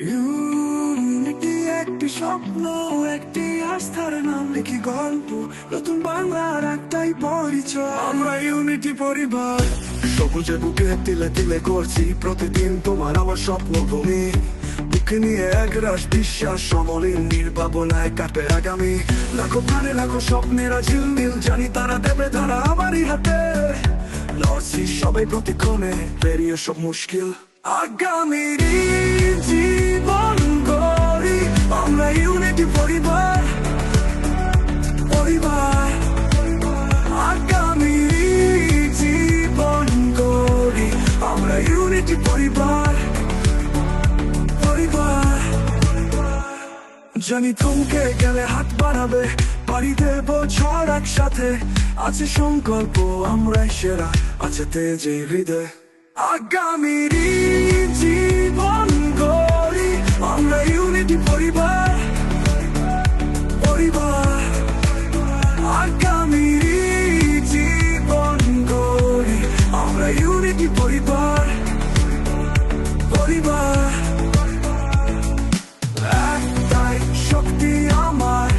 Unity একটি স্বপ্ন, একটি আস্থার নাম। লিখি গল্প, নতুন বাংলার একটাই পরিচয়। আমরা ইউনিটি পরিবার। সবুজে বুকে তিলে তিলে করছি, প্রতিদিন তোমার আমার স্বপ্ন ভূমি। বুকে নিয়ে বিশ্বাস নির্বাবনায় আগামী। লাখো প্রাণে লাখো স্বপ্নেরা ঝিলমিল জানি, তারা দেবে, তারা আমারই হাতে। লড়ছি সবাই প্রতিক্ষণে, পেরিয়ে সব মুশকিল। আগামীর ইউনিটি পরিবার পরিবার আগামীর জীবন গড়ি আমরা ইউনিটি পরিবার পরিবার। জানি থমকে গেলে হাত বাড়াবে দেব একসাথে। আছে সংকল্প, আমরাই সেরা, আছে তেজে হৃদয়। আগামীর জীবন গড়ি আমরা ইউনিটি পরিবার ইউনিটি পরিবার? পরিবার। একটাই শক্তি আমার।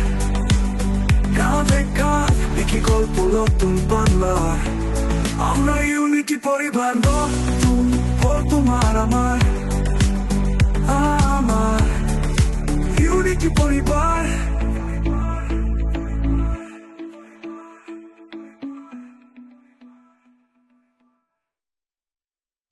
কাঁধে কাঁধ লিখি গল্প নতুন বাংলার আমরা ইউনিটি পরিবার, নতুন তোমার আমার। আমার। ইউনিটি পরিবার।